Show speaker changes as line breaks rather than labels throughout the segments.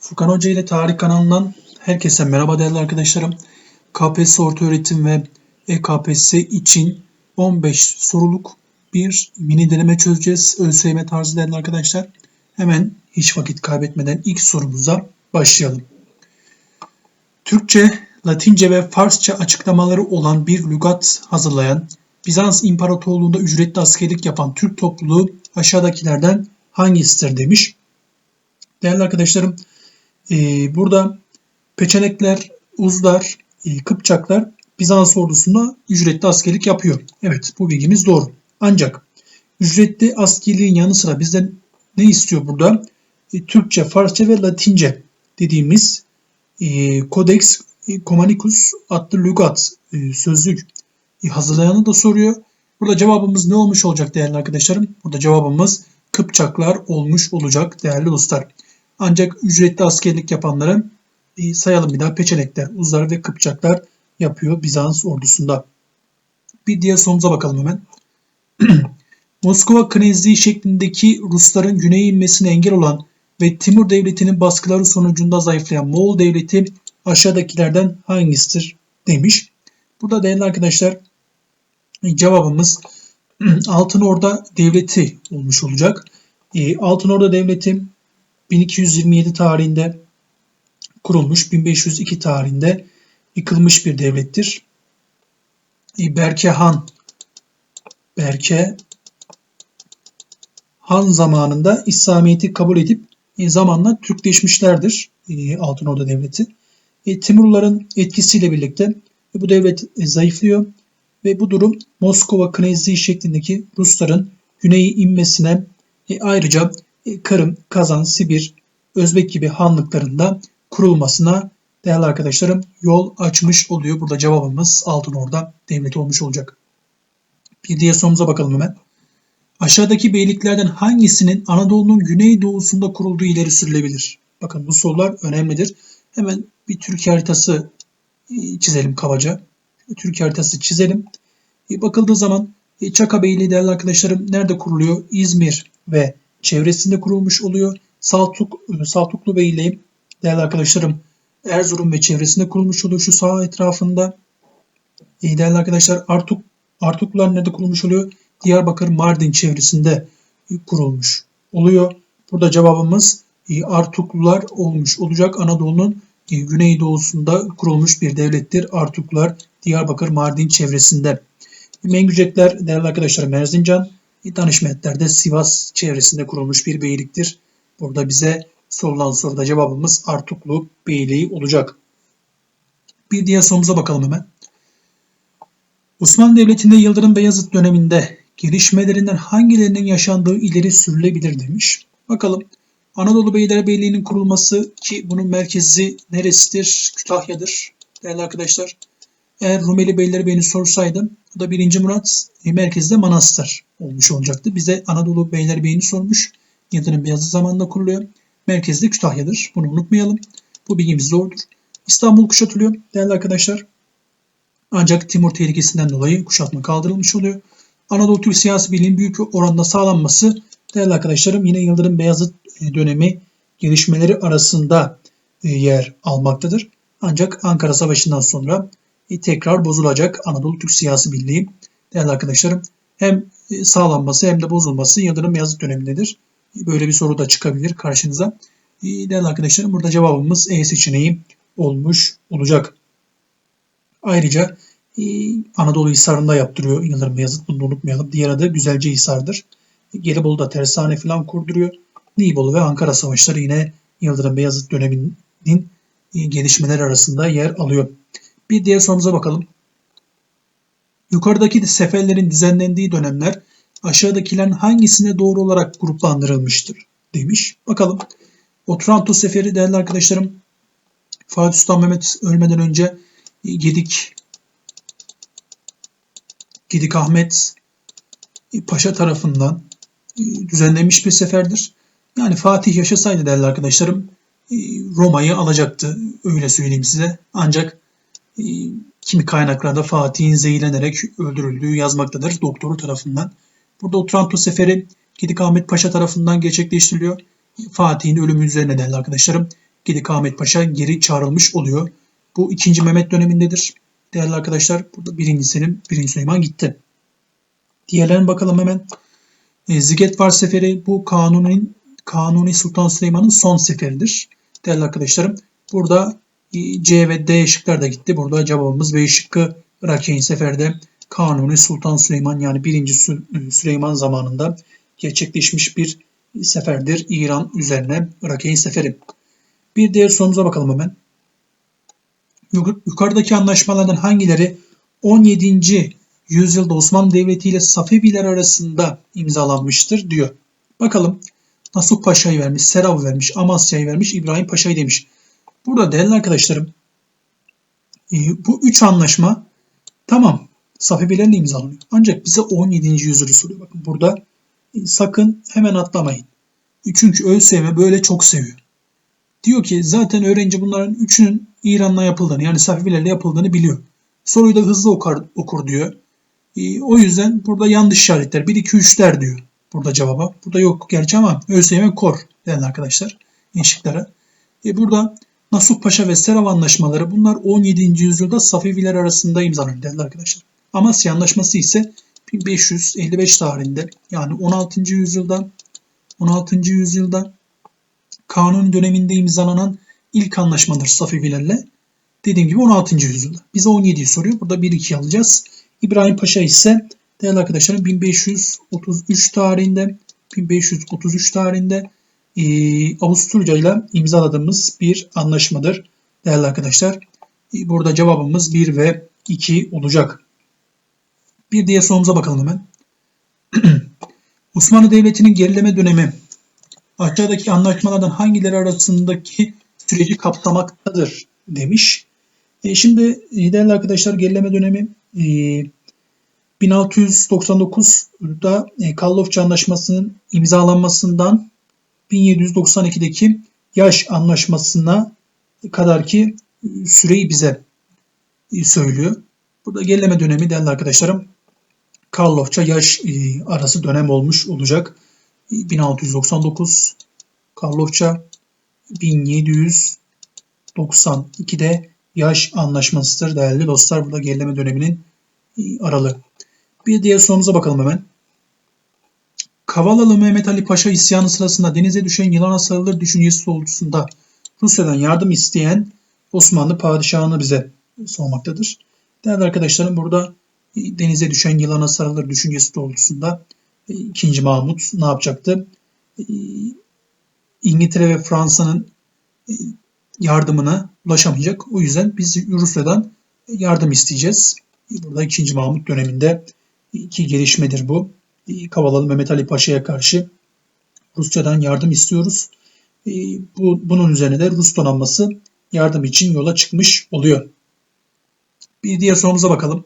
Furkan Hoca ile Tarih kanalından herkese merhaba değerli arkadaşlarım. KPSS Ortaöğretim ve EKPSS için 15 soruluk bir mini deneme çözeceğiz. ÖSYM tarzı değerli arkadaşlar. Hemen hiç vakit kaybetmeden ilk sorumuza başlayalım. Türkçe, Latince ve Farsça açıklamaları olan bir lügat hazırlayan, Bizans İmparatorluğu'nda ücretli askerlik yapan Türk topluluğu aşağıdakilerden hangisidir demiş. Değerli arkadaşlarım, burada Peçenekler, Uzlar, e, Kıpçaklar Bizans ordusunda ücretli askerlik yapıyor. Evet bu bilgimiz doğru. Ancak ücretli askerliğin yanı sıra bizden ne istiyor burada? E, Türkçe, Farsça ve Latince dediğimiz e, Codex Comanicus adlı lügat e, sözlük hazırlayanı da soruyor. Burada cevabımız ne olmuş olacak değerli arkadaşlarım? Burada cevabımız Kıpçaklar olmuş olacak değerli dostlar. Ancak ücretli askerlik yapanları e, sayalım bir daha Peçenekler, Uzlar ve Kıpçaklar yapıyor Bizans ordusunda. Bir diğer sorumuza bakalım hemen. Moskova Knezliği şeklindeki Rusların güneye inmesine engel olan ve Timur Devleti'nin baskıları sonucunda zayıflayan Moğol Devleti aşağıdakilerden hangisidir demiş. Burada değerli arkadaşlar cevabımız Altın Orda Devleti olmuş olacak. E, Altın Orda Devleti 1227 tarihinde kurulmuş, 1502 tarihinde yıkılmış bir devlettir. E, Berke Han Berke Han zamanında İslamiyet'i kabul edip e, zamanla Türkleşmişlerdir e, Altın Orda Devleti. Timurluların etkisiyle birlikte bu devlet zayıflıyor ve bu durum Moskova Knezliği şeklindeki Rusların güneyi inmesine ayrıca e, Kırım, Kazan, Sibir, Özbek gibi hanlıklarında kurulmasına değerli arkadaşlarım yol açmış oluyor. Burada cevabımız Altın Orda Devleti olmuş olacak. Bir diğer sorumuza bakalım hemen. Aşağıdaki beyliklerden hangisinin Anadolu'nun güneydoğusunda kurulduğu ileri sürülebilir? Bakın bu sorular önemlidir. Hemen bir Türkiye haritası çizelim kabaca. Türkiye haritası çizelim. Bakıldığı zaman e, Çaka Beyliği değerli arkadaşlarım nerede kuruluyor? İzmir ve çevresinde kurulmuş oluyor. Saltuk, Saltuklu Beyliği değerli arkadaşlarım Erzurum ve çevresinde kurulmuş oluyor. Şu sağ etrafında değerli arkadaşlar Artuk, Artuklular nerede kurulmuş oluyor? Diyarbakır Mardin çevresinde kurulmuş oluyor. Burada cevabımız Artuklular olmuş olacak. Anadolu'nun güneydoğusunda kurulmuş bir devlettir. Artuklular Diyarbakır Mardin çevresinde. Mengücekler değerli arkadaşlar Merzincan, Danışmetler de Sivas çevresinde kurulmuş bir beyliktir. Burada bize sorulan soruda cevabımız Artuklu Beyliği olacak. Bir diğer sorumuza bakalım hemen. Osmanlı Devleti'nde Yıldırım Beyazıt döneminde gelişmelerinden hangilerinin yaşandığı ileri sürülebilir demiş. Bakalım Anadolu Beylerbeyliği'nin kurulması ki bunun merkezi neresidir? Kütahya'dır değerli arkadaşlar. Eğer Rumeli Beylerbeyliğini sorsaydım o da 1. Murat merkezde Manastır olmuş olacaktı. Bize Anadolu Beylerbeyliğini sormuş. Yıldırım Beyazıt zamanında kuruluyor. Merkezde Kütahya'dır. Bunu unutmayalım. Bu bilgimiz doğrudur. İstanbul kuşatılıyor değerli arkadaşlar. Ancak Timur tehlikesinden dolayı kuşatma kaldırılmış oluyor. Anadolu Türk siyasi birliğinin büyük oranda sağlanması değerli arkadaşlarım yine Yıldırım Beyazıt e, dönemi gelişmeleri arasında e, yer almaktadır. Ancak Ankara Savaşı'ndan sonra e, tekrar bozulacak Anadolu Türk Siyasi Birliği. Değerli arkadaşlarım hem sağlanması hem de bozulması Yıldırım Beyazıt dönemindedir. Böyle bir soru da çıkabilir karşınıza. Değerli arkadaşlarım burada cevabımız E seçeneği olmuş olacak. Ayrıca Anadolu Hisarı'nda yaptırıyor Yıldırım Beyazıt. Bunu unutmayalım. Diğer adı Güzelce Hisar'dır. Gelibolu'da tersane falan kurduruyor. Nibolu ve Ankara Savaşları yine Yıldırım Beyazıt döneminin gelişmeler arasında yer alıyor. Bir diğer sorumuza bakalım. Yukarıdaki seferlerin düzenlendiği dönemler aşağıdakilerin hangisine doğru olarak gruplandırılmıştır demiş. Bakalım. Otranto seferi değerli arkadaşlarım Fatih Sultan Mehmet ölmeden önce Gedik Gedik Ahmet Paşa tarafından düzenlenmiş bir seferdir. Yani Fatih yaşasaydı değerli arkadaşlarım Roma'yı alacaktı öyle söyleyeyim size. Ancak kimi kaynaklarda Fatih'in zehirlenerek öldürüldüğü yazmaktadır doktoru tarafından. Burada Otranto Seferi Gedik Ahmet Paşa tarafından gerçekleştiriliyor. Fatih'in ölümü üzerine değerli arkadaşlarım Gedik Ahmet Paşa geri çağrılmış oluyor. Bu 2. Mehmet dönemindedir. Değerli arkadaşlar burada 1. Selim, 1. Süleyman gitti. Diğerlerine bakalım hemen. E, Zigetvar Seferi bu Kanuni, Kanuni Sultan Süleyman'ın son seferidir. Değerli arkadaşlarım burada C ve D şıklar da gitti. Burada cevabımız B şıkkı Rakeyn Sefer'de Kanuni Sultan Süleyman yani 1. Sü- Süleyman zamanında gerçekleşmiş bir seferdir İran üzerine Rakeyn Seferi. Bir diğer sorumuza bakalım hemen. Yuk- Yukarıdaki anlaşmalardan hangileri 17. yüzyılda Osmanlı Devleti ile Safeviler arasında imzalanmıştır diyor. Bakalım Nasuh Paşa'yı vermiş, Serav vermiş, Amasya'yı vermiş, İbrahim Paşa'yı demiş. Burada değerli arkadaşlarım e, bu üç anlaşma tamam Safevilerle imzalanıyor. Ancak bize 17. yüzyılı soruyor. Bakın burada e, sakın hemen atlamayın. Çünkü ÖSYM böyle çok seviyor. Diyor ki zaten öğrenci bunların üçünün İran'la yapıldığını yani Safevilerle yapıldığını biliyor. Soruyu da hızlı okur, okur diyor. E, o yüzden burada yanlış işaretler. 1, 2, 3'ler diyor burada cevaba. Burada yok gerçi ama ÖSYM kor değerli arkadaşlar. Şıklara. E, burada Nasuh Paşa ve Serav anlaşmaları bunlar 17. yüzyılda Safeviler arasında değerli arkadaşlar. Amasya Anlaşması ise 1555 tarihinde yani 16. yüzyılda 16. yüzyılda Kanuni döneminde imzalanan ilk anlaşmadır Safevilerle. Dediğim gibi 16. yüzyılda. Bize 17'yi soruyor. Burada 1-2 alacağız. İbrahim Paşa ise değerli arkadaşlarım 1533 tarihinde 1533 tarihinde e, Avusturya ile imzaladığımız bir anlaşmadır. Değerli arkadaşlar. E, burada cevabımız 1 ve 2 olacak. Bir diğer sorumuza bakalım hemen. Osmanlı Devleti'nin gerileme dönemi aşağıdaki anlaşmalardan hangileri arasındaki süreci kapsamaktadır demiş. E, şimdi e, değerli arkadaşlar gerileme dönemi e, 1699'da e, Karlofça Anlaşması'nın imzalanmasından 1792'deki yaş anlaşmasına kadar ki e, süreyi bize e, söylüyor. Burada gerileme dönemi değerli arkadaşlarım Karlofça yaş e, arası dönem olmuş olacak. E, 1699 Karlofça 1792'de yaş anlaşmasıdır değerli dostlar. Burada gerileme döneminin aralığı. Bir diğer sorumuza bakalım hemen. Kavalalı Mehmet Ali Paşa isyanı sırasında denize düşen yılana sarılır düşüncesi doğrultusunda Rusya'dan yardım isteyen Osmanlı padişahını bize sormaktadır. Değerli arkadaşlarım burada e, denize düşen yılana sarılır düşüncesi doğrultusunda 2. Mahmut ne yapacaktı? E, İngiltere ve Fransa'nın e, yardımına ulaşamayacak. O yüzden biz Rusya'dan yardım isteyeceğiz. Burada 2. Mahmut döneminde iki gelişmedir bu. Kavalalı Mehmet Ali Paşa'ya karşı Rusya'dan yardım istiyoruz. Bu, bunun üzerine de Rus donanması yardım için yola çıkmış oluyor. Bir diğer sorumuza bakalım.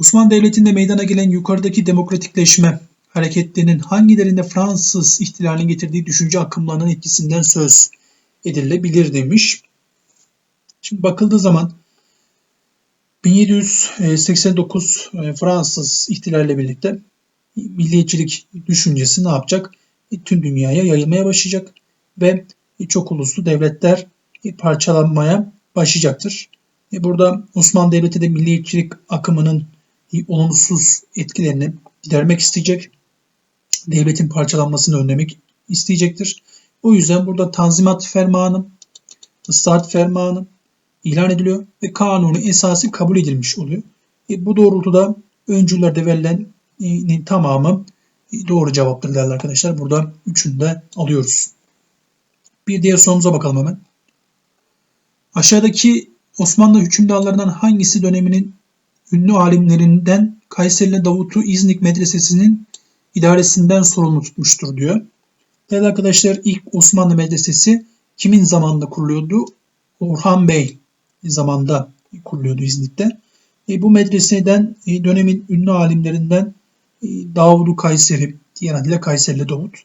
Osmanlı Devleti'nde meydana gelen yukarıdaki demokratikleşme hareketlerinin hangilerinde Fransız ihtilalinin getirdiği düşünce akımlarının etkisinden söz edilebilir demiş. Şimdi bakıldığı zaman 1789 e, Fransız ihtilalle birlikte milliyetçilik düşüncesi ne yapacak? Tüm dünyaya yayılmaya başlayacak ve çok uluslu devletler parçalanmaya başlayacaktır. E, burada Osmanlı Devleti de milliyetçilik akımının olumsuz etkilerini gidermek isteyecek. Devletin parçalanmasını önlemek isteyecektir. O yüzden burada Tanzimat Fermanı, Islat Fermanı ilan ediliyor ve kanunu esası kabul edilmiş oluyor. E, bu doğrultuda öncüllerde verilenin tamamı doğru cevaptır değerli arkadaşlar. Burada üçünü de alıyoruz. Bir diğer sorumuza bakalım hemen. Aşağıdaki Osmanlı hükümdarlarından hangisi döneminin ünlü alimlerinden Kayserili Davut'u İznik Medresesi'nin idaresinden sorumlu tutmuştur diyor. Değerli arkadaşlar ilk Osmanlı Medresesi kimin zamanında kuruluyordu? Orhan Bey zamanda kuruluyordu İznik'te. E, bu medreseden e, dönemin ünlü alimlerinden e, Davud Kayseri, diğer adıyla Kayserili Davut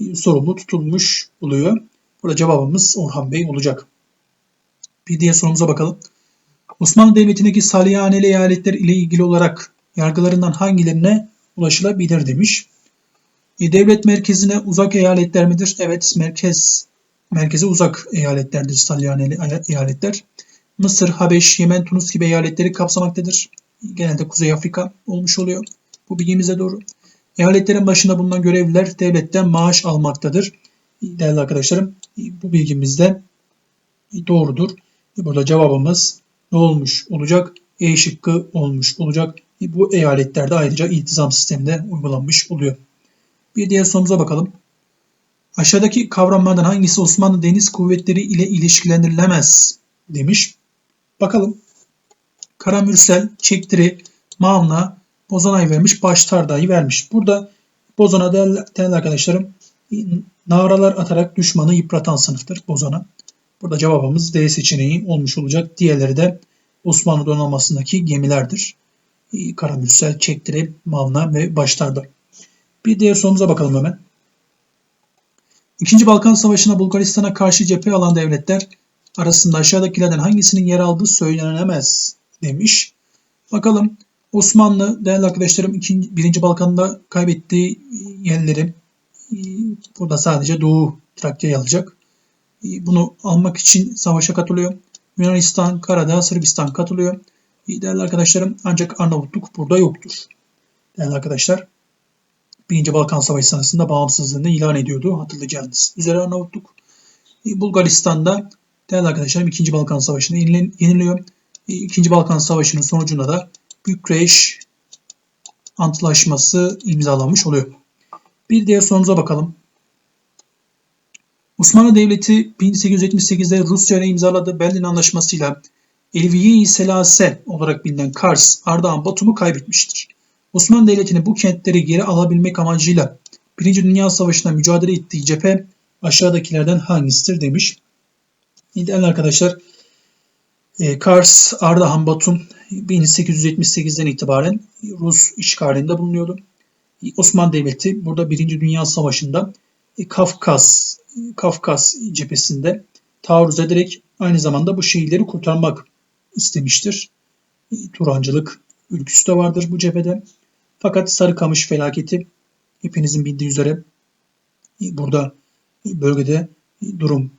e, sorumlu tutulmuş oluyor. Burada cevabımız Orhan Bey olacak. Bir diğer sorumuza bakalım. Osmanlı Devleti'ndeki salyaneli eyaletler ile ilgili olarak yargılarından hangilerine ulaşılabilir demiş. E, devlet merkezine uzak eyaletler midir? Evet, merkez merkeze uzak eyaletlerdir salyaneli eyaletler. Mısır, Habeş, Yemen, Tunus gibi eyaletleri kapsamaktadır. Genelde Kuzey Afrika olmuş oluyor. Bu bilgimize doğru. Eyaletlerin başında bulunan görevliler devletten maaş almaktadır. Değerli arkadaşlarım bu bilgimiz de doğrudur. Burada cevabımız ne olmuş olacak? E şıkkı olmuş olacak. Bu eyaletlerde ayrıca iltizam sisteminde uygulanmış oluyor. Bir diğer sorumuza bakalım. Aşağıdaki kavramlardan hangisi Osmanlı Deniz Kuvvetleri ile ilişkilendirilemez demiş. Bakalım. Karamürsel, Çektiri, Mavna, Bozanay vermiş, Baştarda'yı vermiş. Burada Bozana değerli, arkadaşlarım naralar atarak düşmanı yıpratan sınıftır Bozana. Burada cevabımız D seçeneği olmuş olacak. Diğerleri de Osmanlı donanmasındaki gemilerdir. Karamürsel, Çektiri, Mavna ve Baştarda. Bir diğer sorumuza bakalım hemen. İkinci Balkan Savaşı'na Bulgaristan'a karşı cephe alan devletler arasında aşağıdakilerden hangisinin yer aldığı söylenemez demiş. Bakalım Osmanlı değerli arkadaşlarım 2. 1. Balkan'da kaybettiği yerleri burada sadece Doğu Trakya'yı alacak. Bunu almak için savaşa katılıyor. Yunanistan, Karadağ, Sırbistan katılıyor. Değerli arkadaşlarım ancak Arnavutluk burada yoktur. Değerli arkadaşlar 1. Balkan Savaşı sırasında bağımsızlığını ilan ediyordu. Hatırlayacağınız üzere Arnavutluk. Bulgaristan'da değerli arkadaşlarım 2. Balkan Savaşı'nda yeniliyor. 2. Balkan Savaşı'nın sonucunda da Bükreş Antlaşması imzalanmış oluyor. Bir diğer sorumuza bakalım. Osmanlı Devleti 1878'de Rusya ile imzaladığı Berlin Anlaşması'yla Elviye-i Selase olarak bilinen Kars, Ardahan, Batum'u kaybetmiştir. Osmanlı Devleti'nin bu kentleri geri alabilmek amacıyla Birinci Dünya Savaşı'nda mücadele ettiği cephe aşağıdakilerden hangisidir demiş. Değerli arkadaşlar, e, Kars, Ardahan, Batum 1878'den itibaren Rus işgalinde bulunuyordu. Osmanlı Devleti burada Birinci Dünya Savaşı'nda e, Kafkas, Kafkas cephesinde taarruz ederek aynı zamanda bu şehirleri kurtarmak istemiştir. E, Turancılık ülküsü de vardır bu cephede. Fakat Sarıkamış felaketi hepinizin bildiği üzere burada bölgede durum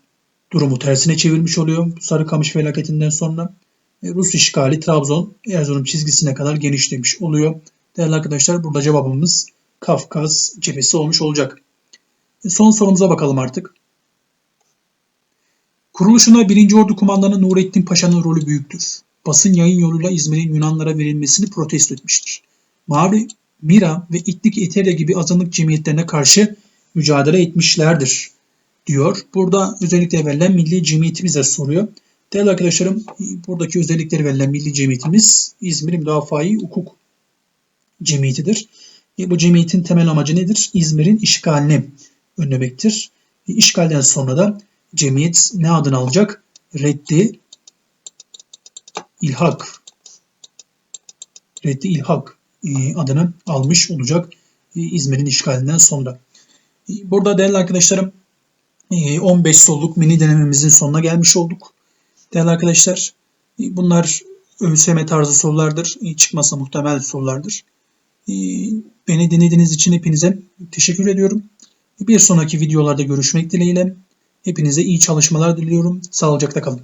durumu tersine çevirmiş oluyor. Sarıkamış felaketinden sonra Rus işgali Trabzon Erzurum çizgisine kadar genişlemiş oluyor. Değerli arkadaşlar burada cevabımız Kafkas cephesi olmuş olacak. Son sorumuza bakalım artık. Kuruluşuna 1. Ordu Kumandanı Nurettin Paşa'nın rolü büyüktür. Basın yayın yoluyla İzmir'in Yunanlara verilmesini protesto etmiştir. Mavi, Mira ve İtlik Eterya gibi azınlık cemiyetlerine karşı mücadele etmişlerdir diyor. Burada özellikle verilen milli cemiyeti bize soruyor. Değerli arkadaşlarım buradaki özellikleri verilen milli cemiyetimiz İzmir Müdafaa-i Hukuk Cemiyetidir. E, bu cemiyetin temel amacı nedir? İzmir'in işgalini önlemektir. E, işgalden sonra da cemiyet ne adını alacak? Reddi İlhak Reddi İlhak e, adını almış olacak İzmir'in işgalinden sonra. Burada değerli arkadaşlarım 15 solluk mini denememizin sonuna gelmiş olduk. Değerli arkadaşlar bunlar ÖSYM tarzı sorulardır. Çıkmasa muhtemel sorulardır. Beni dinlediğiniz için hepinize teşekkür ediyorum. Bir sonraki videolarda görüşmek dileğiyle. Hepinize iyi çalışmalar diliyorum. Sağlıcakla kalın.